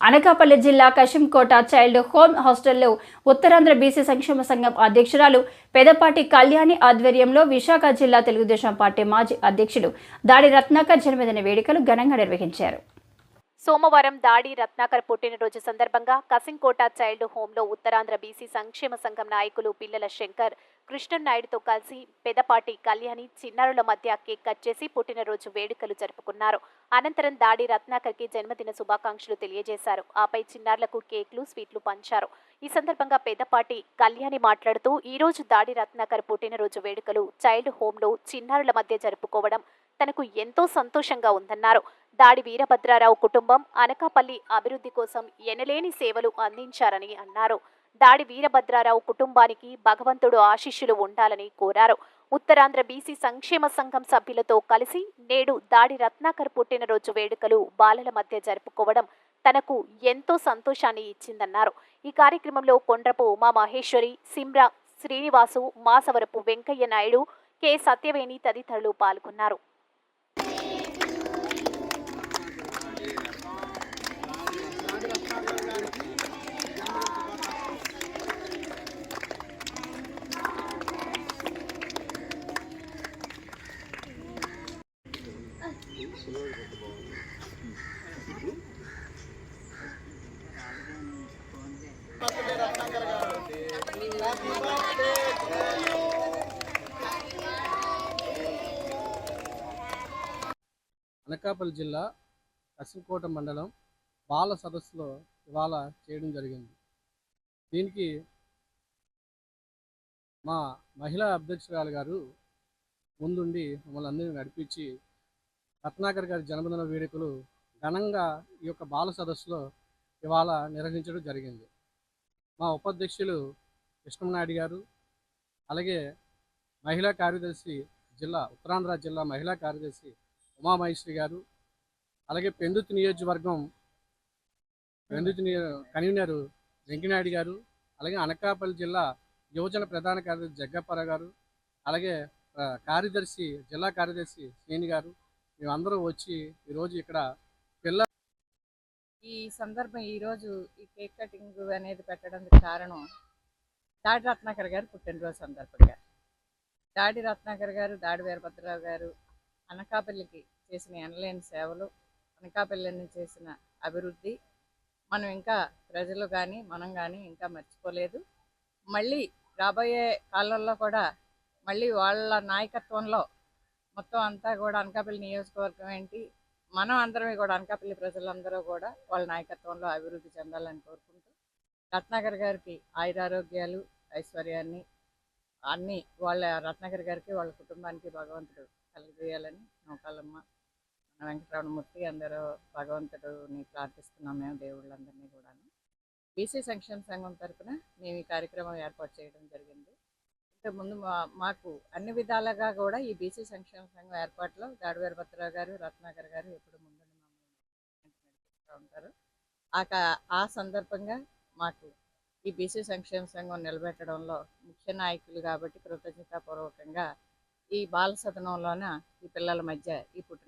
అనకాపల్లి జిల్లా Kasimkota child home హాస్టల్లో Uttarandhra BC సంక్షేమ సంఘం అధ్యక్షురాలు పెదపాటి కళ్యాణి ఆధ్వర్యంలో విశాఖ జిల్లా తెలుగుదేశం పార్టీ మాజీ అధ్యక్షుడు దాడి రత్నాకర్ జన్మదిన వేడుకలు ఘనంగా నిర్వహించారు. సోమవారం దాడి రత్నాకర్ పుట్టినరోజు సందర్భంగా కసింకోట చైల్డ్ హోంలో ఉత్తరాంధ్ర బీసీ సంక్షేమ సంఘం నాయకులు పిల్లల శంకర్ కృష్ణన్నాయుడుతో కలిసి పెదపాటి కళ్యాణి చిన్నారుల మధ్య కేక్ కట్ చేసి పుట్టినరోజు వేడుకలు జరుపుకున్నారు. అనంతరం దాడి రత్నాకర్కి జన్మదిన శుభాకాంక్షలు తెలియజేశారు. ఆపై చిన్నారులకు కేక్లు స్వీట్లు పంచారు. ఈ సందర్భంగా పెద్దపాటి కళ్యాణి మాట్లాడుతూ ఈ రోజు దాడి రత్నాకర్ పుట్టినరోజు వేడుకలు చైల్డ్ హోంలో చిన్నారుల మధ్య జరుపుకోవడం తనకు ఎంతో సంతోషంగా ఉందన్నారు. దాడి వీరభద్రారావు కుటుంబం అనకాపల్లి అభివృద్ధి కోసం ఎనలేని సేవలు అందించారని అన్నారు. దాడి వీరభద్రారావు కుటుంబానికి భగవంతుడు ఆశీస్సులు ఉండాలని కోరారు. ఉత్తరాంధ్ర బీసీ సంక్షేమ సంఘం సభ్యులతో కలిసి నేడు దాడి రత్నాకర్ పుట్టినరోజు వేడుకలు బాలల మధ్య జరుపుకోవడం తనకు ఎంతో సంతోషాన్ని ఇచ్చిందన్నారు. ఈ కార్యక్రమంలో కొండ్రపు ఉమా మహేశ్వరి సిమ్రా శ్రీనివాసు మాసవరపు వెంకయ్య నాయుడు కె. సత్యవేణి తదితరులు పాల్గొన్నారు. అనకాపల్లి జిల్లా కసింకోట మండలం బాల సదస్సులో ఇవాళ చేయడం జరిగింది. దీనికి మా మహిళా అధ్యక్షురాలు గారు ముందుండి మమ్మల్ని అందరినీ నడిపించి రత్నాకర్ గారి జన్మదిన వేడుకలు ఘనంగా ఈ యొక్క బాల సదస్సులో ఇవాళ నిర్వహించడం జరిగింది. మా ఉపాధ్యక్షులు కృష్ణనాయుడు గారు అలాగే మహిళా కార్యదర్శి జిల్లా ఉత్తరాంధ్ర జిల్లా మహిళా కార్యదర్శి ఉమామహేశ్వరి గారు అలాగే పెందుతు నియోజకవర్గం పెందుతు నియో కన్వీనర్ వెంకనాయుడు గారు అలాగే అనకాపల్లి జిల్లా యువజన ప్రధాన కార్యదర్శి జగ్గప్పర గారు అలాగే కార్యదర్శి జిల్లా కార్యదర్శి శ్రేణి గారు మేమందరూ వచ్చి ఈరోజు ఇక్కడ పిల్ల ఈ సందర్భం ఈరోజు ఈ కేక్ కటింగ్ అనేది పెట్టడానికి కారణం దాడి రత్నాకర్ గారు పుట్టినరోజు సందర్భంగా. దాడి రత్నాకర్ గారు దాడి వీరభద్రరావు గారు అనకాపల్లికి చేసిన ఎనలేని సేవలు అనకాపల్లిని చేసిన అభివృద్ధి మనం ఇంకా ప్రజలు కానీ మనం కానీ ఇంకా మర్చిపోలేదు. మళ్ళీ రాబోయే కాలంలో కూడా మళ్ళీ వాళ్ళ నాయకత్వంలో మొత్తం అంతా కూడా అనకాపల్లి నియోజకవర్గం ఏంటి మనం అందరమే కూడా అనకాపల్లి ప్రజలందరూ కూడా వాళ్ళ నాయకత్వంలో అభివృద్ధి చెందాలని కోరుకుంటున్నాం. రత్నాకర్ గారికి ఆయురారోగ్యాలు ఐశ్వర్యాన్ని అన్నీ వాళ్ళ రత్నాకర్ గారికి వాళ్ళ కుటుంబానికి భగవంతుడు కలిగజేయాలని నౌకాలమ్మ మన వెంకటరమణమూర్తి అందరూ భగవంతుడిని ప్రార్థిస్తున్నాం మేము దేవుళ్ళందరినీ కూడాను. బీసీ సంక్షేమ సంఘం తరఫున మేము ఈ కార్యక్రమం ఏర్పాటు చేయడం జరిగింది. ఇంతకుముందు మా మాకు అన్ని విధాలుగా కూడా ఈ బీసీ సంక్షేమ సంఘం ఏర్పాటులో దాడి భద్రరావు గారు రత్నాకర్ గారు ఎప్పుడు ముందు మమ్మల్ని ఉంటారు. ఆ ఆ సందర్భంగా మాకు ఈ బీసీ సంక్షేమ సంఘం నిలబెట్టడంలో ముఖ్య నాయకులు కాబట్టి కృతజ్ఞతాపూర్వకంగా ఈ బాల సదనంలోన ఈ పిల్లల మధ్య ఈ పుట్టినరోజు